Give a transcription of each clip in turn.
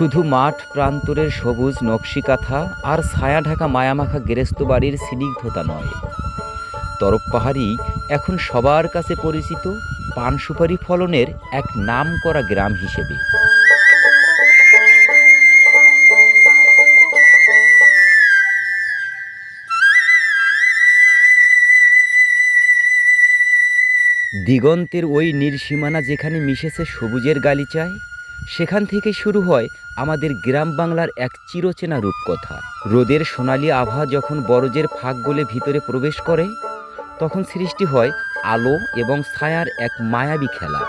শুধু মাঠ প্রান্তরের সবুজ নকশিকাথা আর ছায়া ঢাকা মায়ামাখা গেরেস্ত বাড়ির স্নিগ্ধতা নয়। তরফ পাহাড়ি, এখন সবার কাছে পরিচিত পান সুপারি ফলনের এক নামকরা গ্রাম হিসেবে। দিগন্তের ওই নির্সীমানা যেখানে মিশেছে সবুজের গালিচায়, সেখান থেকে শুরু হয় আমাদের গ্রাম বাংলার এক চিরচেনা রূপকথা। রোদের সোনালি আভা যখন বরজের ফাঁক গলে ভিতরে প্রবেশ করে, তখন সৃষ্টি হয় আলো এবং ছায়ার এক মায়াবী খেলা।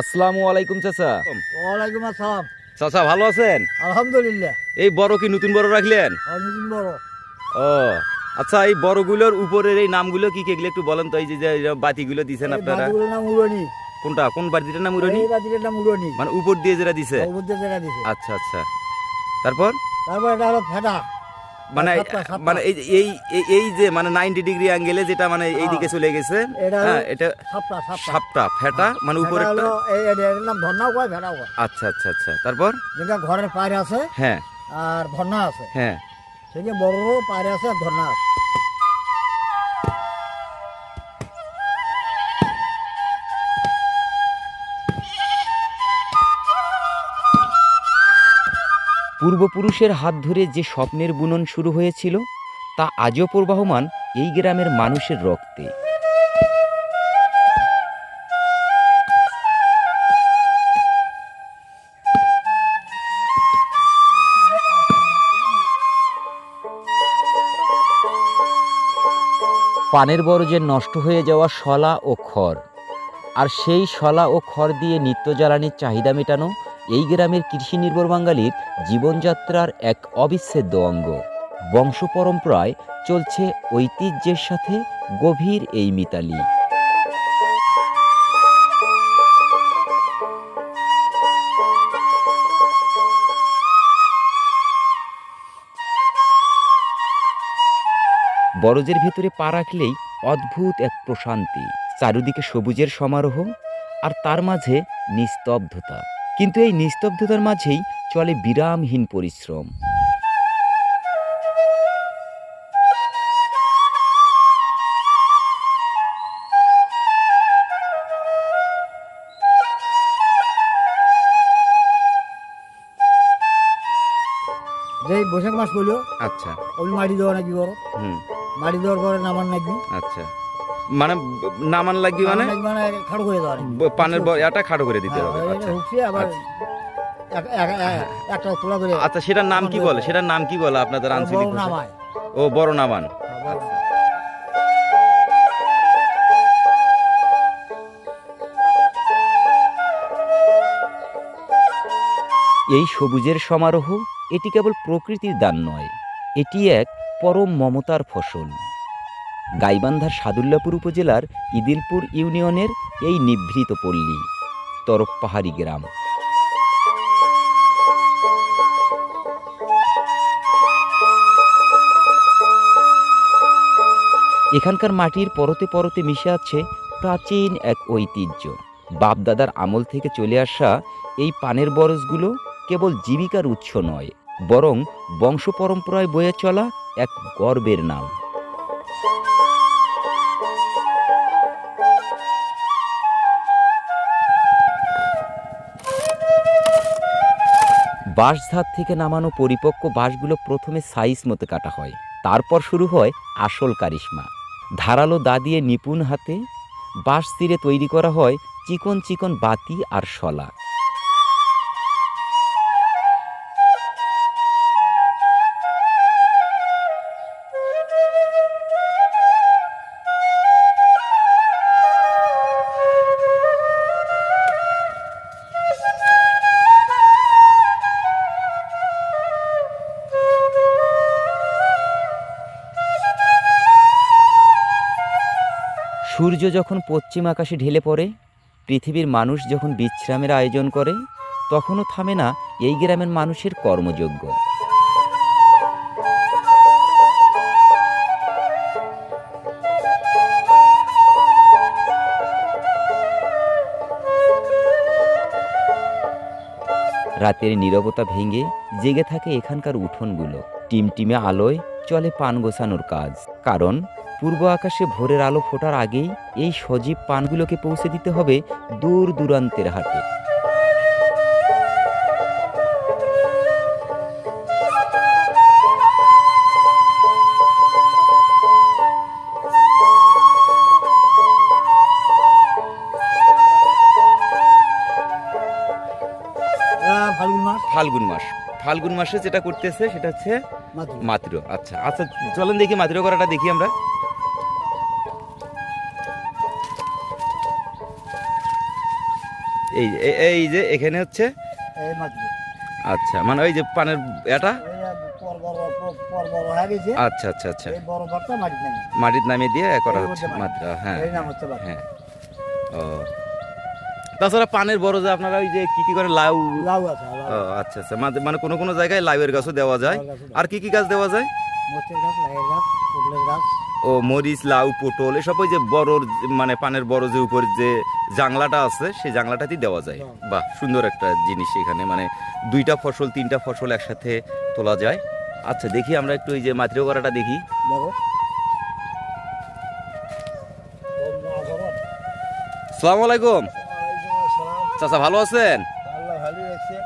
আসসালামু আলাইকুম চাচা। ওয়ালাইকুম আসসালাম। চাচা ভালো আছেন? আলহামদুলিল্লাহ। এই বড় কি নতুন বড় রাখলেন? অনেকদিন বড়। ও আচ্ছা এই বড়গুলোর উপরের এই নামগুলো কি কি একটু বলেন তো এই যে বাতিগুলো দিছেন আপনারা? নাম উড়নি। কোনটা? কোন বাতিটার নাম উড়নি? বাতিটার নাম উড়নি। মানে উপর দিয়ে যেটা দিছে? অবুদ্ধ যেটা দিছে। আচ্ছা আচ্ছা। তারপর? তারপর এটা হলো ফেটা। মানে। মানে এই এই যে মানে নাইনটি ডিগ্রি অ্যাঙ্গেলে যেটা মানে এইদিকে চলে গেছে এটা হ্যাঁ সাপটা সাপটা ফেটা মানে উপরে আচ্ছা আচ্ছা আচ্ছা। তারপর? যেটা ঘরের পায়রে আছে হ্যাঁ। আর ধর্না আছে। হ্যাঁ। সেই বড় পায়রে আছে আর ধর্না আছে। পূর্বপুরুষের হাত ধরে যে স্বপ্নের বুনন শুরু হয়েছিল, তা আজও প্রবাহমান এই গ্রামের মানুষের রক্তে। পানের বরজের নষ্ট হয়ে যাওয়া শলা ও খড়, আর সেই শলা ও খড় দিয়ে নিত্য জ্বালানির চাহিদা মেটানো এই গ্রামের কৃষি নির্ভর বাঙালির জীবনযাত্রার এক অবিচ্ছেদ্য অঙ্গ। বংশ পরম্পরায় চলছে ঐতিহ্যের সাথে গভীর এই মিতালি। বরজের ভেতরে পা রাখলেই অদ্ভুত এক প্রশান্তি, চারিদিকে সবুজের সমারোহ আর তার মাঝে নিস্তব্ধতা। কিন্তু এই নিস্তব্ধতার মাঝেই চলে বিরামহীন পরিশ্রম। যে বৈশাখ মাস পড়ল আচ্ছা। ওই মাটি দেওয়া নাকি বড় হুম। মাটি দেওয়ার পরে নামান নাকি? আচ্ছা। মানে নামান লাগি মানে? মানে খাড়ো করে দেওয়া পানের এটা খাটো করে দিতে হবে হ্যাঁ, আচ্ছা। আবার একটা তোলা করে আচ্ছা সেটার নাম কি বলে? সেটার নাম কি বলে আপনাদের আঞ্চলিক ও বড় নামান। আচ্ছা। এই সবুজের সমারোহ এটি কেবল প্রকৃতির দান নয় এটি এক পরম মমতার ফসল। গাইবান্ধার সাদুল্লাপুর উপজেলার ইদিলপুর ইউনিয়নের এই নিভৃত পল্লী, তরফ পাহাড়ি গ্রাম। এখানকার মাটির পরতে পরতে মিশে আছে প্রাচীন এক ঐতিহ্য। বাপদাদার আমল থেকে চলে আসা এই পানের বরজগুলো কেবল জীবিকার উৎস নয়, বরং বংশ পরম্পরায় বয়ে চলা এক গর্বের নাম। বাঁশঝাড় থেকে নামানো পরিপক্ক বাঁশগুলো প্রথমে সাইজ মতো কাটা হয়, তারপর শুরু হয় আসল কারিশমা। ধারালো দা দিয়ে নিপুণ হাতে বাঁশ তীরে তৈরি করা হয় চিকন চিকন বাতি আর শলা। সূর্য যখন পশ্চিম আকাশে ঢেলে পড়ে, পৃথিবীর মানুষ যখন বিশ্রামের আয়োজন করে, তখনও থামে না এই গ্রামের মানুষের কর্মযোগ্য রাতের নীরবতা ভেঙে জেগে থাকে এখানকার উঠোনগুলো। টিমটিমে আলোয় চলে পান গোছানোর কাজ। কারণ পূর্ব আকাশে ভোরের আলো ফোটার আগেই এই সজীব পানগুলোকে পৌঁছে দিতে হবে দূর দূরান্তের হাটে। ফাল্গুন মাস। ফাল্গুন মাস। ফাল্গুন মাসে যেটা করতেছে সেটা হচ্ছে মাত্র মাতৃ আচ্ছা। আচ্ছা চলেন দেখি মাতৃ করাটা দেখি আমরা। এই এই যে এখানে হচ্ছে? আচ্ছা মানে ওই যে পানের এটা আচ্ছা আচ্ছা আচ্ছা। মাটির নামিয়ে দিয়ে করা হচ্ছে মাত্রা হ্যাঁ। হ্যাঁ। ও। তাছাড়া পানের বড় যে আপনারা ওই যে কি কি করে লাউ লাউ আছে ও, আচ্ছা আচ্ছা। মাঝে- মানে কোনো কোনো জায়গায় লাউয়ের গাছও দেওয়া যায়। আর কি কি গাছ দেওয়া যায়? ও মরিচ লাউ পটল এসব ওই যে বড় মানে পানের বড় যে উপর যে জাংলাটা আছে সেই জাংলাটাতেই দেওয়া যায়। বাহ সুন্দর একটা জিনিস এখানে। মানে দুইটা ফসল তিনটা ফসল একসাথে তোলা যায়। আচ্ছা দেখি আমরা একটু ওই যে মাতৃ করাটা দেখি। দেখো। সালাম আলাইকুম। চাচা ভালো আছেন?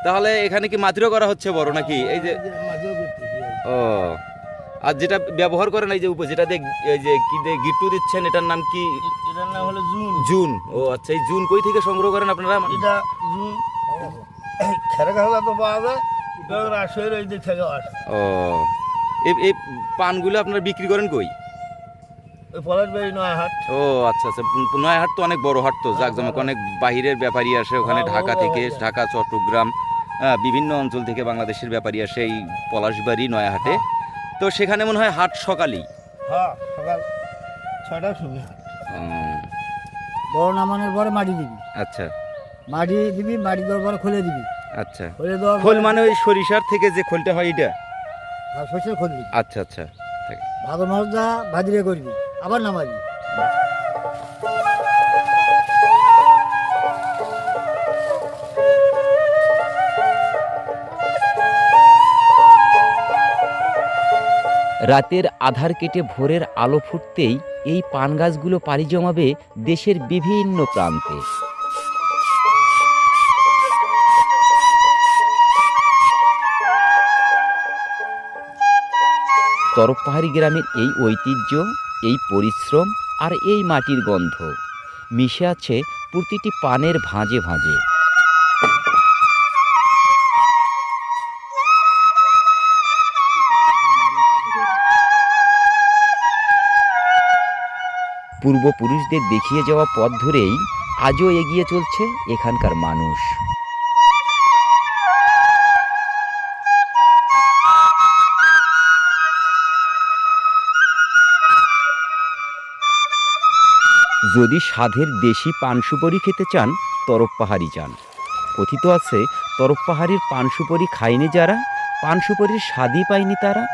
তাহলে এখানে কি মাতৃ করা হচ্ছে বড় নাকি? এই যে ও। আর যেটা ব্যবহার করেন এই যে উপর যেটা দিয়ে এই যে কি দিয়ে গিট্টু দিচ্ছেন এটার নাম কি? এটার নাম হলো জুন। জুন। ও আচ্ছা এই জুন কই থেকে সংগ্রহ করেন আপনারা? এটা জুন তো পাওয়া যায় ওই দিক থেকে আসে। ও। এই এই পানগুলো আপনারা বিক্রি করেন কই? ও আচ্ছা আচ্ছা। পু- নয় হাট তো অনেক বড় হাট তো জাকজমক অনেক বাহিরের ব্যাপারী আসে ওখানে হ্যাঁ, ঢাকা থেকে ঢাকা চট্টগ্রাম হ্যাঁ, বিভিন্ন অঞ্চল থেকে বাংলাদেশের ব্যাপারী আসে এই পলাশবাড়ি নয়াহাটে। তো সেখানে মনে হয় হাট সকালেই। হ্যাঁ সকাল ছয়টার সময় বড় নামানোর পরে মাটি দিবি। আচ্ছা। মাটি দিবি মাটি দেওয়ার পরে খুলে দিবি। আচ্ছা। খুলে দেওয়ার খোল মানে ওই সরিষার থেকে যে খোলটা হয় এটা? আচ্ছা আচ্ছা। ভালো মাছ দা ভাজিরে করবি। আবার নামাবি। রাতের আধার কেটে ভোরের আলো ফুটতেই এই পান গাছগুলো পাড়ি জমাবে দেশের বিভিন্ন প্রান্তে। তরফ পাহাড়ি গ্রামের এই ঐতিহ্য এই পরিশ্রম আর এই মাটির গন্ধ। মিশে আছে প্রতিটি পানের ভাঁজে ভাঁজে। পূর্বপুরুষদের দেখিয়ে যাওয়া পথ ধরেই আজও এগিয়ে চলছে এখানকার মানুষ। যদি স্বাদের দেশি পান সুপারি খেতে চান তরফ পাহাড়ি যান। কথিত আছে তরফ পাহাড়ির পান সুপারি খায়নি যারা, পান সুপারির স্বাদই পায়নি তারা।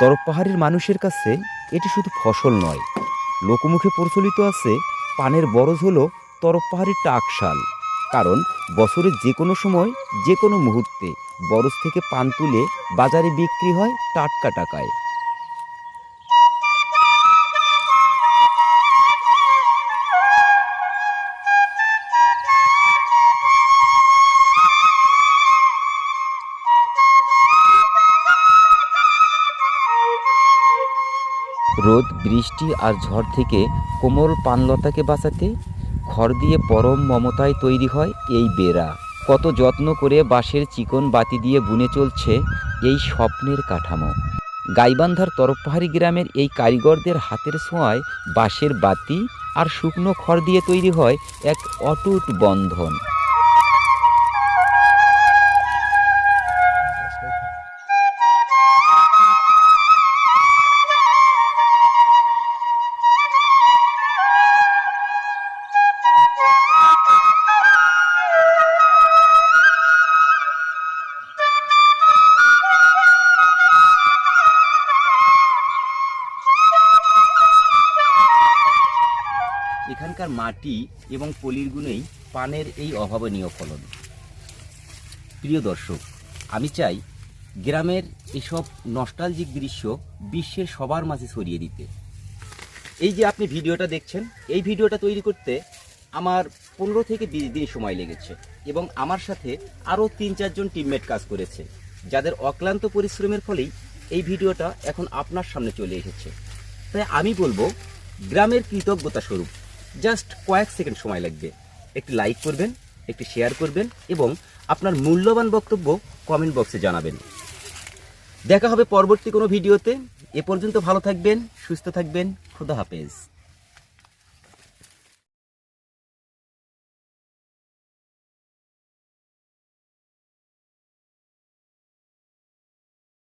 তরফ পাহাড়ের মানুষের কাছে এটি শুধু ফসল নয়। লোকমুখে প্রচলিত আছে, পানের বরজ হলো তরফ পাহাড়ির টাকশাল। কারণ বছরের যে কোনো সময় যে কোনো মুহূর্তে বরজ থেকে পান তুলে বাজারে বিক্রি হয় টাটকা টাকায়। রোদ, বৃষ্টি আর ঝড় থেকে কোমল পানলতাকে বাঁচাতে খড় দিয়ে পরম মমতায় তৈরি হয় এই বেড়া। কত যত্ন করে বাঁশের চিকন বাতি দিয়ে বুনে চলছে এই স্বপ্নের কাঠামো। গাইবান্ধার তরফপাহাড়ি গ্রামের এই কারিগরদের হাতের ছোঁয়ায় বাঁশের বাতি আর শুকনো খড় দিয়ে তৈরি হয় এক অটুট বন্ধন। এখানকার মাটি এবং পলির গুণেই পানের এই অভাবনীয় ফলন। প্রিয় দর্শক, আমি চাই গ্রামের এসব নস্টালজিক দৃশ্য বিশ্বের সবার মাঝে ছড়িয়ে দিতে। এই যে আপনি ভিডিওটা দেখছেন, এই ভিডিওটা তৈরি করতে আমার পনেরো থেকে বিশ দিন সময় লেগেছে এবং আমার সাথে আরও তিন চারজন টিমমেট কাজ করেছে, যাদের অক্লান্ত পরিশ্রমের ফলেই এই ভিডিওটা এখন আপনার সামনে চলে এসেছে। তাই আমি বলব, গ্রামের কৃতজ্ঞতা স্বরূপ। জাস্ট কয়েক সেকেন্ড সময় লাগবে। একটি লাইক করবেন, একটি শেয়ার করবেন এবং আপনার মূল্যবান বক্তব্য কমেন্ট বক্সে জানাবেন। দেখা হবে পরবর্তী কোনো ভিডিওতে এ পর্যন্ত ভালো থাকবেন, সুস্থ থাকবেন, খুদা হাফেজ।